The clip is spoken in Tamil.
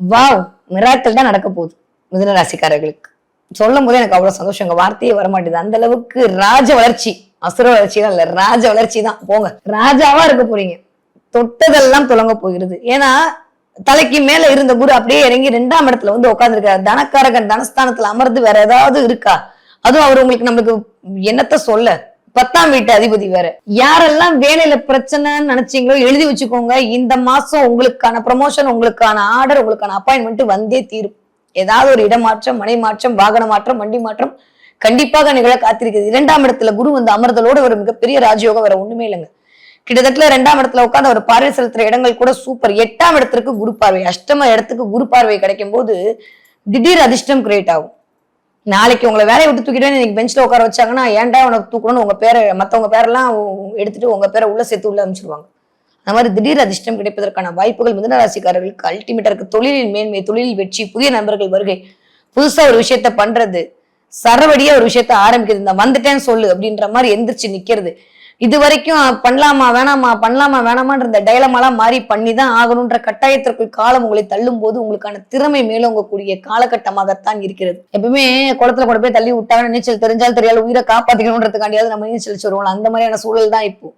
வாவ் மிராக்கள் தான் நடக்க போகுது மிதுன ராசிக்காரர்களுக்கு. சொல்லும் போது எனக்கு அவ்வளவு சந்தோஷம். எங்க வார்த்தையே வரமாட்டேது அந்த அளவுக்கு ராஜ வளர்ச்சி அசுர வளர்ச்சி தான் இல்ல ராஜ வளர்ச்சி தான். போங்க. ராஜாவா இருக்க போறீங்க. தொட்டதெல்லாம் துலங்க போகிறது. ஏன்னா தலைக்கு மேல இருந்த குரு அப்படியே இறங்கி ரெண்டாம் இடத்துல வந்து உட்கார்ந்துருக்காரு. தனக்காரகன் தனஸ்தானத்துல அமர்ந்து வேற ஏதாவது இருக்கா? அதுவும் அவர் உங்களுக்கு நம்மளுக்கு என்னத்த சொல்ல? பத்தாம் வீட்டு அதிபதி வேற. யாரெல்லாம் வேலையில பிரச்சனைன்னு நினைச்சீங்களோ எழுதி வச்சுக்கோங்க. இந்த மாசம் உங்களுக்கான ப்ரமோஷன் உங்களுக்கான ஆர்டர் உங்களுக்கான அப்பாயின்மெண்ட் வந்தே தீரும். ஏதாவது ஒரு இடமாற்றம் மனை மாற்றம் வாகன மாற்றம் வண்டி மாற்றம் கண்டிப்பாக நிகழ காத்திருக்கிறது. இரண்டாம் இடத்துல குரு வந்து அமர்தலோட ஒரு மிகப்பெரிய ராஜயோகம் வேற ஒண்ணுமே இல்லைங்க. கிட்டத்தட்ட ரெண்டாம் இடத்துல உட்காந்து ஒரு பார்வை செலுத்துற இடங்கள் கூட சூப்பர் எட்டாம் இடத்திற்கு குரு பார்வை அஷ்டம இடத்துக்கு குரு பார்வை கிடைக்கும் போது திடீர் அதிர்ஷ்டம் கிரியேட் ஆகும். நாளைக்கு உங்களை வேலையை விட்டு தூக்கிட்டு இன்னைக்கு பெஞ்சில் உட்கார வச்சாங்கன்னா ஏன்டா உனக்கு தூக்கணும்னு உங்க பேரை மற்றவங்க பேரெல்லாம் எடுத்துட்டு உங்க பேரை உள்ள சேர்த்து உள்ள அனுப்பிச்சிருவாங்க. அந்த மாதிரி திடீர் அதிர்ஷ்டம் கிடைப்பதற்கான வாய்ப்புகள் மிதுன ராசிக்காரர்களுக்கு அல்டிமேட்டா இருக்கு. தொழிலில் மேன்மை தொழிலில் வெற்றி புதிய நண்பர்கள் வருகை. புதுசா ஒரு விஷயத்த பண்றது சரவடியா ஒரு விஷயத்த ஆரம்பிக்கிறது இந்த வந்துட்டேன்னு சொல்லு அப்படின்ற மாதிரி எந்திரிச்சு நிக்கிறது. இது வரைக்கும் பண்ணலாமா வேணாமா பண்ணலாமா வேணாமான்ற இந்த டைலமாலாம் மாறி பண்ணி தான் ஆகணுன்ற கட்டாயத்திற்குள் காலம் உங்களை தள்ளும் போது உங்களுக்கான திறமை மேலோங்கக்கூடிய காலகட்டமாகத்தான் இருக்கிறது. எப்பவுமே குளத்துல கொண்டு போய் தள்ளி விட்டாங்க நீச்சல் தெரிஞ்சால் தெரியாது உயிரை காப்பாத்திக்கணுன்றதுக்காண்டியாவது நம்ம நீச்சல் சொல்லுவோம் அந்த மாதிரியான சூழல் தான் இப்போ.